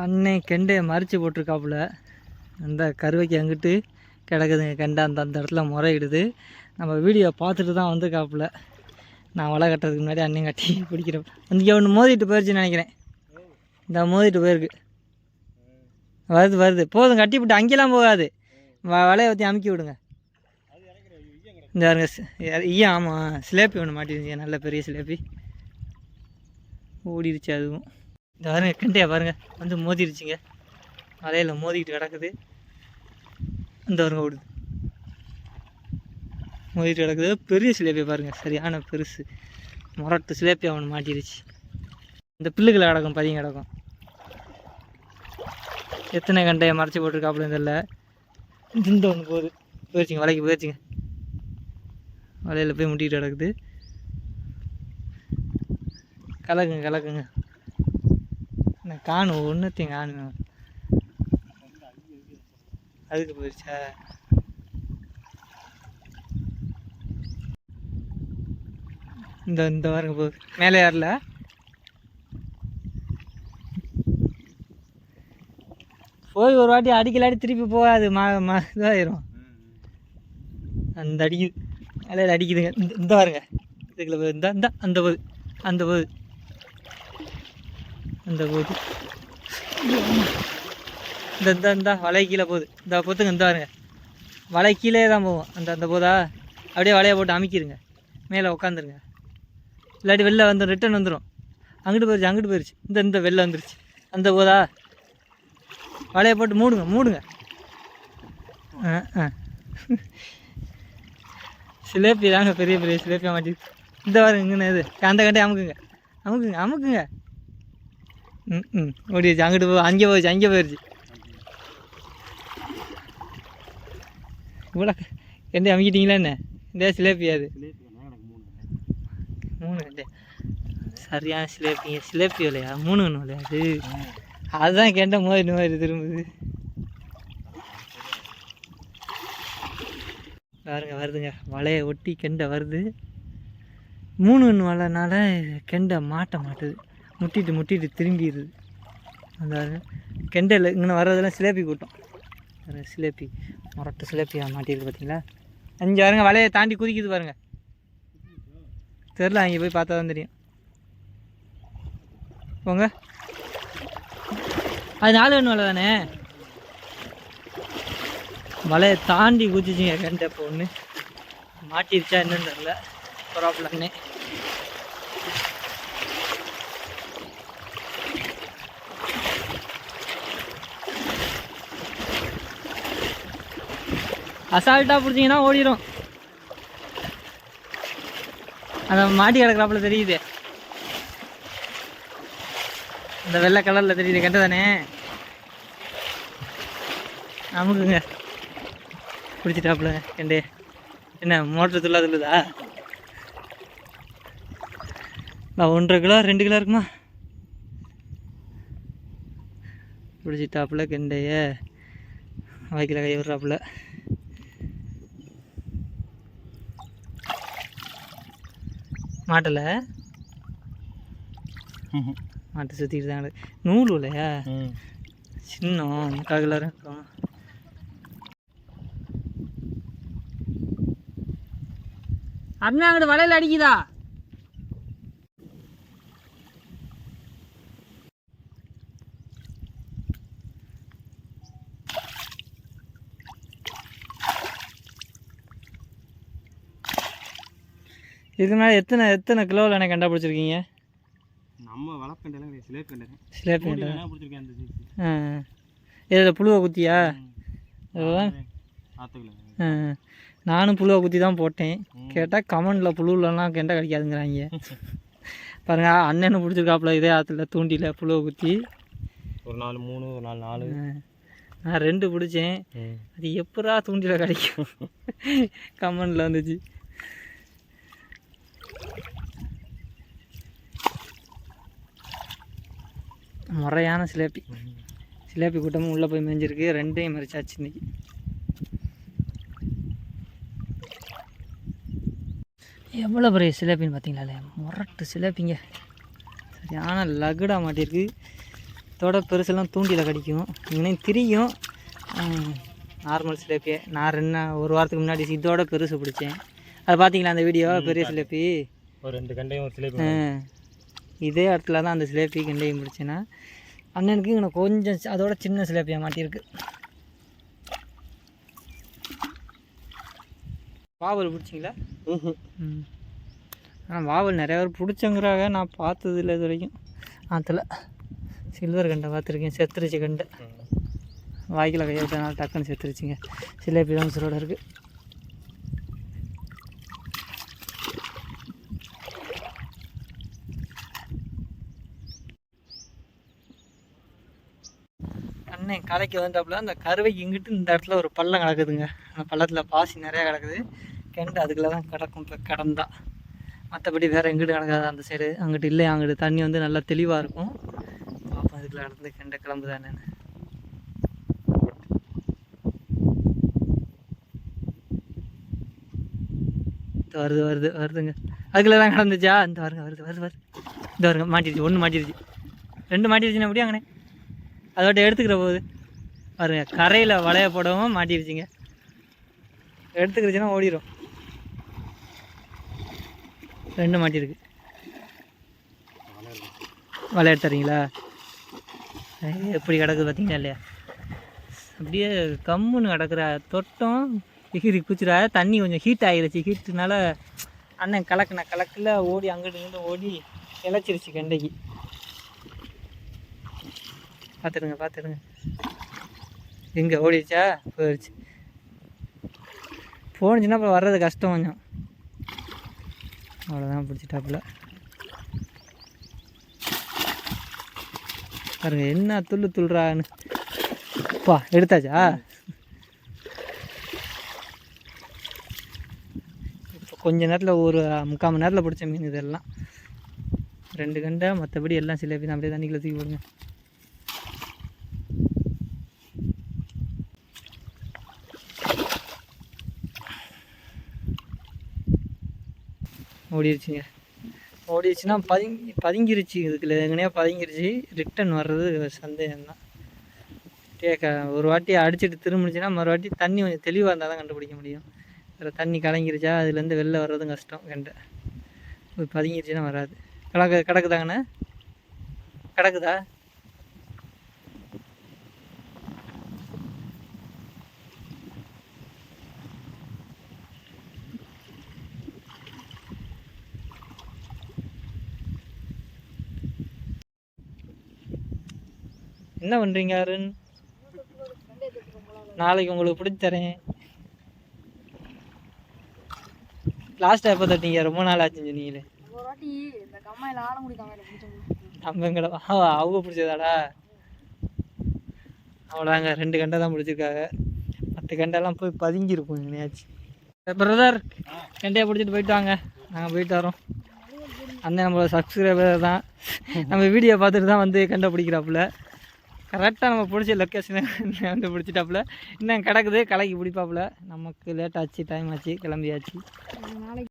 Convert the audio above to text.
அன்னை கெண்டையை மறித்து போட்டிருக்காப்புல. அந்த கருவைக்கு அங்கிட்டு கிடக்குதுங்க. கெண்டை அந்த அந்த இடத்துல முறையிடுது. நம்ம வீடியோ பார்த்துட்டு தான் வந்திருக்காப்புல. நான் வலை கட்டுறதுக்கு முன்னாடி அண்ணன் கட்டி பிடிக்கிறேன். இங்கே ஒன்று மோதிட்டு போயிடுச்சுன்னு நினைக்கிறேன். இந்த மோதிட்டு போயிருக்கு. வருது வருது. போதும் கட்டி விட்டு அங்கெல்லாம் போகாது. வ வலையை ஊற்றி அமுக்கி விடுங்க. இந்த பாருங்க ஐயா ஆமாம் சிலேப்பி ஒன்று மாட்டிருந்துச்சு. நல்ல பெரிய சிலேப்பி ஓடிடுச்சு அதுவும். இந்த வருங்க கண்டையா பாருங்க வந்து மோதிருச்சுங்க. வலையில் மோதிக்கிட்டு கிடக்குது. இந்த பாருங்க ஓடுது. மோதிட்டு கிடக்குது. பெரிய சிலேபியை பாருங்கள் சரியான பெருசு. முரட்டு சிலேப்பி அவன் மாட்டிருச்சு. இந்த பில்லுகளை கிடக்கும் பதிங்க கிடக்கும். எத்தனை கண்டையை மறைச்சி போட்டிருக்காப்புல தெரியல. இந்த ஒன்று போகுது. போயிடுச்சுங்க வலைக்கு போயிடுச்சுங்க வலையில் போய் முட்டிக்கிட்டு கிடக்குது. கலக்குங்க கலக்குங்க. நான் காணும் ஒன்றுத்தையும் காணும். அதுக்கு போயிடுச்சா? இந்த இந்த வாரம் போகுது மேலே ஏறல? போய் ஒரு வாட்டி அடிக்கலாடி திருப்பி போகாது மா மா இதாயிரும். அந்த அடிக்குது மேலே அடிக்குதுங்க. இந்த இந்த பாருங்க இதுக்குள்ள போகுது இந்த இந்த அந்த போகுது அந்த போகுது அந்த போது இந்த இந்த இந்த வலை கீழே போகுது. இந்த பொத்துங்க இந்த பாருங்க. வலை கீழே தான் போகும் அந்த அந்த போதா? அப்படியே வலையை போட்டு அமைக்கிடுங்க மேலே உட்காந்துருங்க இல்லாட்டி வெளில வந்து ரிட்டர்ன் வந்துடும் அங்கிட்டு போயிருச்சு அங்கிட்டு போயிருச்சு. இந்த இந்த வெளில வந்துருச்சு. அந்த போதா? வலையை போட்டு மூடுங்க மூடுங்க. ஆ ஆ. சிலேப்பி தாங்க பெரிய பெரிய சிலேப்பியாக மாட்டி இந்த வாரம் இங்கே இது? அந்த கண்டே அமுக்குங்க. அமுக்குங்க அமுக்குங்க. ம் ம் ஓடிடுச்சு அங்கிட்டு போ அங்கே போயிடுச்சு அங்கே போயிடுச்சு இவ்வளோ எந்த அமைக்கிட்டீங்களா என்ன இந்த சிலேப்பியாது மூணு கண்டே சரியான சிலேப்பிங்க சிலேப்பி இல்லையா மூணு ஒன்று இல்லையா அது அதுதான் கெண்ட மாதிரி மாதிரி திரும்புது பாருங்க வருதுங்க வலையை ஒட்டி கெண்டை வருது மூணு ஒன்று வலைனால கெண்டை மாட்ட மாட்டுது முட்டிட்டு முட்டிட்டு திரும்பிடுது. அந்த கெண்டல் இங்கே வர்றதெல்லாம் சிலேபி கூட்டம். சிலேபி முரட்டு சிலேப்பியாக மாட்டிருக்கு பார்த்தீங்களா அஞ்சு பாருங்க வலையை தாண்டி குதிக்குது பாருங்கள் தெரில அங்கே போய் பார்த்தா தான் தெரியும். போங்க. அது நாலு ஒன்று வலை தானே? மலையை தாண்டி குதிச்சிங்க கண்ட இப்போ ஒன்று மாட்டிருச்சா என்னன்னு தெரில ப்ராப்ளம்னே அசால்ட்டாக பிடிச்சிங்கன்னா ஓடிடும் அந்த மாட்டி கிடக்குறாப்புல தெரியுது. இந்த வெள்ளை கலரில் தெரியுது கெட்ட தானே அமுக்குங்க. பிடிச்சிட்டாப்புல கெண்டு என்ன மோட்டர் துள்ளா துள்ளுதா? நான் ஒன்றரை கிலோ ரெண்டு கிலோ இருக்குமா? பிடிச்சிட்டாப்புல கெண்டைய. வாய்க்கில் கை விடுறாப்புல. மாட்டலை. மாட்டை சுற்றிட்டு தான். நூல் இல்லையா? சின்ன. முக்கால் கிலோ இருக்கும் அப்படின்னா அங்கிட்டு வலையில் அடிக்குதா? இதுக்கு மேலே எத்தனை எத்தனை கிலோவில் எனக்கு கண்டுபிடிச்சிருக்கீங்க? நம்ம வளர்க்கண்டெல்லாம் கிடையாது. சிலேப் கண்டேன். கண்டா? பிடிச்சிருக்கேன் அந்த ஆ இதில் புழுவை குத்தியா? ஆ. நானும் புழுவை குத்தி தான் போட்டேன். கேட்டால் கமெண்டில் புழுவிலலாம் கெண்டை கிடைக்காதுங்கிறாங்க. பாருங்க அண்ணனும் பிடிச்சிருக்காப்புல இதே ஆற்றுல தூண்டில புழுவை குத்தி. ஒரு நாலு மூணு ஒரு நாலு நாலு. நான் ரெண்டு பிடிச்சேன். அது எப்படா தூண்டில கிடைக்கும்? கமெண்டில் வந்துச்சு. முறையான சிலேபி. சிலேபி கூட்டமும் உள்ளே போய் மேய்ஞ்சிருக்கு ரெண்டையும் மறிச்சாச்சு இன்றைக்கி எவ்வளோ பெரிய சிலேபின்னு பார்த்தீங்களா முரட்டு சிலேபிங்க. சரியான லகுடாக மாட்டியிருக்கு. இதோட பெருசெல்லாம் தூண்டியில் கடிக்கும். இங்கே திரியும். நார்மல் சிலேபியை. நான் ரெண்டு ஒரு வாரத்துக்கு முன்னாடி இதோட பெருசு பிடிச்சேன். அது பார்த்தீங்களா அந்த வீடியோ? பெரிய சிலேப்பி? ஒரு ரெண்டு கண்டையும் ஒரு சிலேபி. இதே இடத்துல தான் அந்த சிலேப்பி கண்டையும் பிடிச்சேன்னா அண்ணனுக்கு இங்கே கொஞ்சம் அதோட சின்ன சிலேப்பியாக மாட்டியிருக்கு. வாவல் பிடிச்சிங்களா? ம். ஆனால் வாவல் நிறைய பேர் பிடிச்சங்கிறாங்க. நான் பார்த்தது இல்லை இது வரைக்கும். ஆற்றுல சில்வர் கண்டை பார்த்துருக்கேன். செத்துருச்சு கண்டை. வாய்க்கில் கையை டக்குன்னு செத்துருச்சுங்க. சிலேபி தான் உசுரோட இருக்குது அண்ணன் கலைக்கு வந்தாப்புல அந்த கருவை இங்கிட்டு இந்த இடத்துல ஒரு பள்ளம் கிடக்குதுங்க. அந்த பள்ளத்தில் பாசி நிறையா கிடக்குது. கெண்டு அதுக்குள்ளே தான் கிடக்கும் இப்போ கிடந்தா. மற்றபடி வேறு எங்கிட்டு கிடக்காது அந்த சைடு அங்கிட்டு இல்லை அங்கிட்டு தண்ணி வந்து நல்லா தெளிவாக இருக்கும். பார்ப்போம் அதுக்குள்ள நடந்து கெண்ட கிளம்பு என்னன்னு. வருது வருது வருதுங்க. அதுக்குள்ள தான் கிடந்துச்சா? இந்த வருங்க வருது வருது வருது. இந்த வருங்க மாட்டிருச்சு ஒன்று மாட்டிருச்சு ரெண்டு மாட்டிடுச்சுன்னா எப்படி அங்கனே. அதோட எடுத்துக்கிற போகுது பாருங்க கரையில் வளைய போடவும் மாட்டிருச்சுங்க. எடுத்துக்கிடுச்சுன்னா ஓடிடும் ரெண்டு மாட்டிருக்கு. வலை எடுத்துறீங்களா? எப்படி கிடக்குது பார்த்தீங்களா இல்லையா? அப்படியே கம்முன்னு கிடக்குற. தொட்டம் எகிரி குச்சிரா தண்ணி கொஞ்சம் ஹீட் ஆகிருச்சு. ஹீட்டுனால அண்ணன் கலக்குண்ணா கலக்கில் ஓடி அங்கிட்டு இங்கிட்டு ஓடி இழைச்சிருச்சு கண்டைக்கு. பார்த்துடுங்க பார்த்துடுங்க எங்கே ஓடிடுச்சா? போயிடுச்சு போனுச்சுன்னா அப்புறம் வர்றது கஷ்டம் கொஞ்சம். அவ்வளோதான் பிடிச்சிட்டாப்புல. பாருங்க என்ன துள்ளு துள்ளுறான்னு. பா எடுத்தாச்சா? இப்போ கொஞ்ச நேரத்தில் ஒரு முக்கால் மணி நேரத்தில் பிடிச்ச மீன் இதெல்லாம். ரெண்டு கண்டை மற்றபடி எல்லாம் சிலேபி தான் அப்படியே தண்ணிக்குள்ளே தூக்கி போடுங்க. ஓடிடுச்சுங்க ஓடிடுச்சுன்னா பதுங்கி பதுங்கிருச்சு. இதுக்குள்ள எங்கனையா பதுங்கிருச்சு. ரிட்டன் வர்றது சந்தேகம்தான். கேட்க ஒரு வாட்டி அடிச்சுட்டு திரும்பிச்சுன்னா மறுவாட்டி தண்ணி கொஞ்சம் தெளிவாக இருந்தால் தான் கண்டுபிடிக்க முடியும். வேறு தண்ணி கலங்கிருச்சா அதுலேருந்து வெளில வர்றதும் கஷ்டம் கண்டை. பதுங்கிருச்சுன்னா வராது. கிடக்கு கிடக்குதாங்கண்ணே? கிடக்குதா? என்ன பண்ணுறீங்க அருண்? நாளைக்கு உங்களுக்கு பிடிச்சி தரேன். லாஸ்ட்டாக எப்போ தட்டிங்க? ரொம்ப நாள் ஆச்சுன்னு சொன்னீங்களே. ஒரு அவங்க பிடிச்சதாடா. அவ்வளோதாங்க ரெண்டு கண்டை தான் பிடிச்சிருக்காங்க. மற்ற கண்டெல்லாம் போய் பதுங்கியிருப்போம் எங்கேயாச்சு பிரதர் கண்டையை பிடிச்சிட்டு போயிட்டு வாங்க. நாங்கள் போயிட்டு வரோம். அண்ணன் நம்மளோட சப்ஸ்கிரைபர் தான். நம்ம வீடியோ பார்த்துட்டு தான் வந்து கண்டை பிடிக்கிறாப்புல. கரெக்டாக நம்ம பிடிச்ச லொக்கேஷனை வந்து பிடிச்சிட்டாப்புல. இன்னும் கிடக்குது கலைக்கு பிடிப்பாப்புல. நமக்கு லேட் ஆச்சு டைம் ஆச்சு கிளம்பியாச்சு. நாளைக்கு